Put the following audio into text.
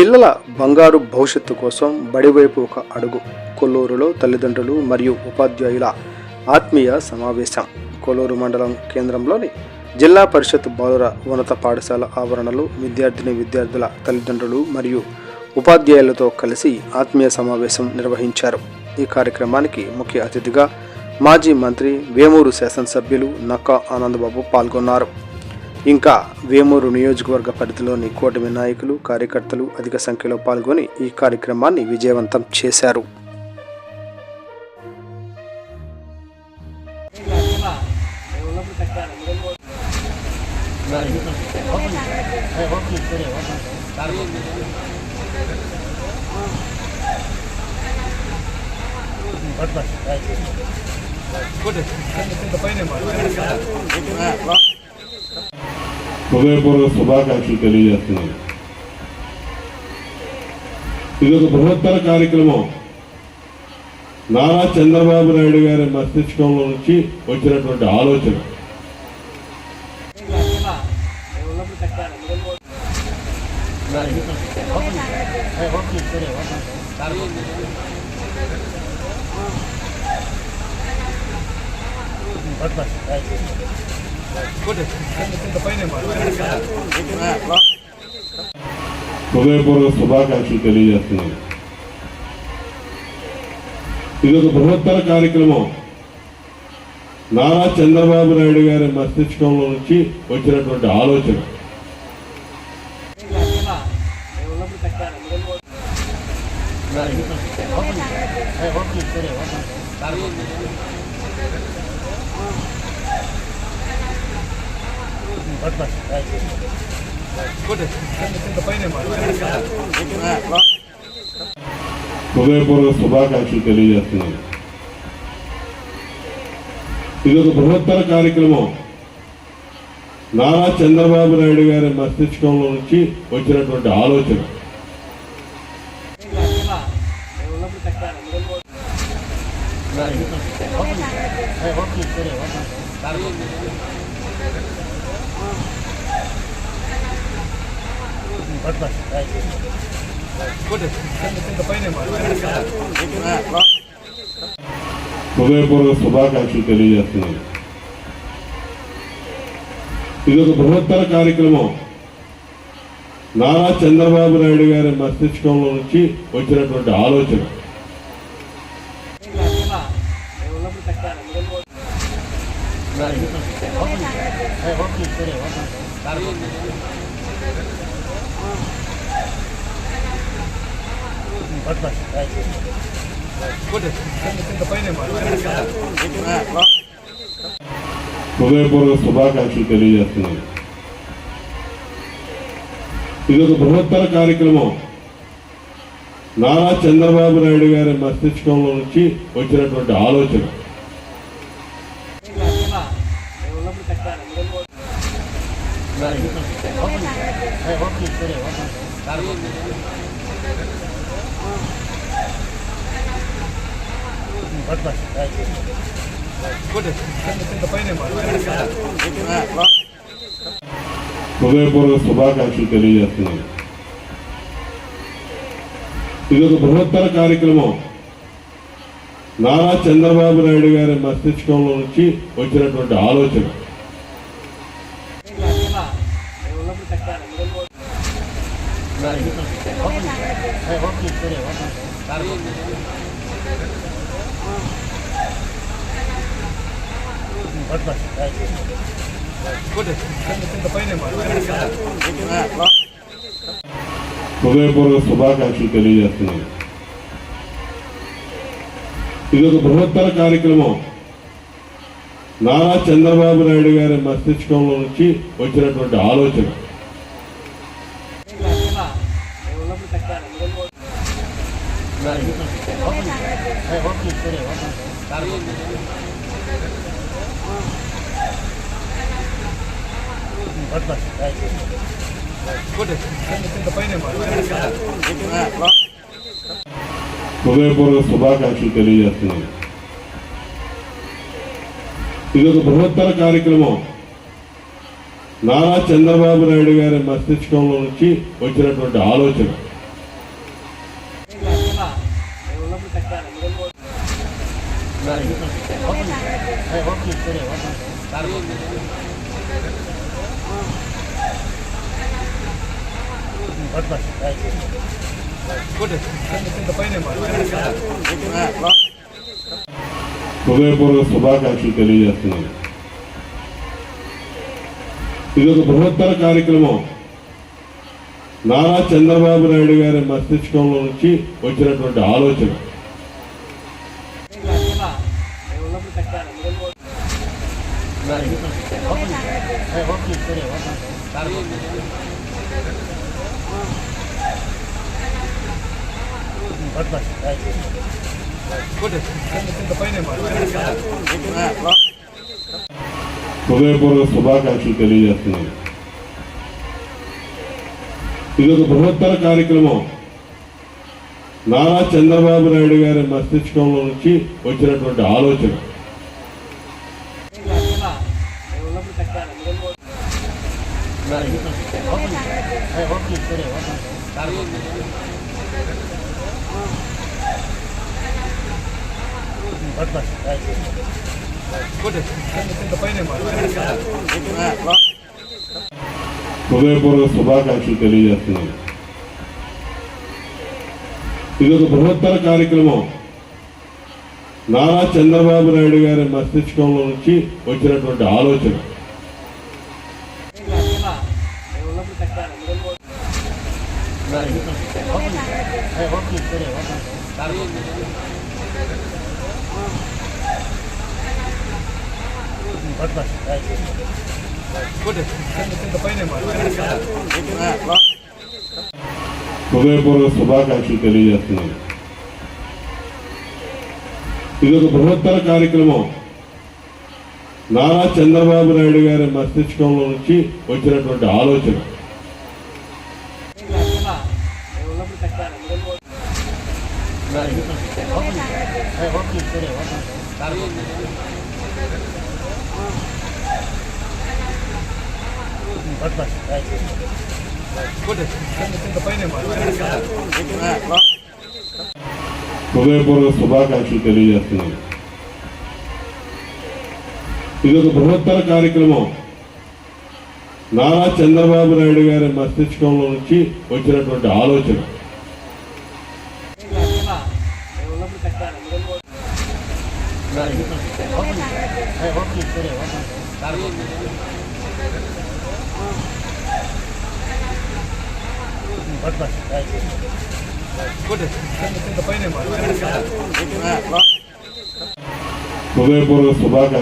పిల్లల బంగారు భవిష్యత్తు కోసం బడివైపు ఒక అడుగు కొల్లూరులో తల్లిదండ్రులు మరియు ఉపాధ్యాయుల ఆత్మీయ సమావేశం. కొల్లూరు మండలం కేంద్రంలోని జిల్లా పరిషత్ బాలుర ఉన్నత పాఠశాల ఆవరణలో విద్యార్థిని విద్యార్థుల తల్లిదండ్రులు మరియు ఉపాధ్యాయులతో కలిసి ఆత్మీయ సమావేశం నిర్వహించారు. ఈ కార్యక్రమానికి ముఖ్య అతిథిగా మాజీ మంత్రి వేమూరు శాసనసభ్యులు నక్కా ఆనందబాబు పాల్గొన్నారు. ఇంకా వేమూరు నియోజకవర్గ పరిధిలోని కూటమి నాయకులు కార్యకర్తలు అధిక సంఖ్యలో పాల్గొని ఈ కార్యక్రమాన్ని విజయవంతం చేశారు. హృదయపూర్వక శుభాకాంక్షలు తెలియజేస్తున్నాను. ఇది ఒక బృహత్తర కార్యక్రమం. నారా చంద్రబాబు నాయుడు గారి మస్తిష్కంలో నుంచి వచ్చినటువంటి ఆలోచన. హృదయపూర్వక శుభాకాంక్షలు తెలియజేస్తున్నాను. ఇది ఒక బృహత్తర కార్యక్రమం. నారా చంద్రబాబు నాయుడు గారి మస్తిష్కంలో నుంచి వచ్చినటువంటి ఆలోచన. హృదయపూర్వక శుభాకాంక్షలు తెలియజేస్తున్నాను. ఇది ఒక బృహత్తర కార్యక్రమం. నారా చంద్రబాబు నాయుడు గారి మస్తిష్కంలో నుంచి వచ్చినటువంటి ఆలోచన. హృదయపూర్వక శుభాకాంక్షలు తెలియజేస్తున్నాను. ఇది ఒక బృహత్తర కార్యక్రమం. నారా చంద్రబాబు నాయుడు గారి మస్తిష్కంలో నుంచి వచ్చినటువంటి ఆలోచన. హృదయపూర్వక శుభాకాంక్షలు తెలియజేస్తున్నాను. ఇది ఒక బృహత్తర కార్యక్రమం. నారా చంద్రబాబు నాయుడు గారి మస్తిష్కంలో నుంచి వచ్చినటువంటి ఆలోచన. హృదయపూర్వక శుభాకాంక్షలు తెలియజేస్తున్నాను. ఇది ఒక బృహత్తర కార్యక్రమం. నారా చంద్రబాబు నాయుడు గారి మస్తిష్కంలో నుంచి వచ్చినటువంటి ఆలోచన. హృదయపూర్వక శుభాకాంక్షలు తెలియజేస్తున్నాను. ఇది ఒక బృహత్తర కార్యక్రమం. నారా చంద్రబాబు నాయుడు గారి మస్తిష్కంలో నుంచి వచ్చినటువంటి ఆలోచన. హృదయపూర్వక శుభాకాంక్షలు తెలియజేస్తున్నాను. ఇది ఒక బృహత్తర కార్యక్రమం. నారా చంద్రబాబు నాయుడు గారి మస్తిష్కంలో నుంచి వచ్చినటువంటి ఆలోచన. హృదయపూర్వక శుభాకాంక్షలు తెలియజేస్తున్నాను. ఇది ఒక బృహత్తర కార్యక్రమం. నారా చంద్రబాబు నాయుడు గారి మస్తిష్కంలో నుంచి వచ్చినటువంటి ఆలోచన. హృదయపూర్వక శుభాకాంక్షలు తెలియజేస్తున్నాను ఇది ఒక బృహత్తర కార్యక్రమం నారా చంద్రబాబు నాయుడు గారి మస్తిష్కంలో నుంచి వచ్చినటువంటి ఆలోచన. హృదయపూర్వక శుభాకాంక్షలు తెలియజేస్తున్నాను. ఇది ఒక బృహత్తర కార్యక్రమం. నారా చంద్రబాబు నాయుడు గారి మస్తిష్కంలో నుంచి వచ్చినటువంటి ఆలోచన. హృదయపూర్వక శుభాకాంక్షలు తెలియజేస్తున్నాను. ఇది ఒక బృహత్తర కార్యక్రమం. నారా చంద్రబాబు నాయుడు గారి మస్తిష్కంలో నుంచి వచ్చినటువంటి ఆలోచన. హృదయపూర్వక శుభాకాంక్షలు తెలియజేస్తున్నాను. ఇది ఒక బృహత్తర కార్యక్రమం. నారా చంద్రబాబు నాయుడు గారి మస్తిష్కంలో నుంచి వచ్చినటువంటి ఆలోచన. హృదయపూర్వక శుభాకాంక్ష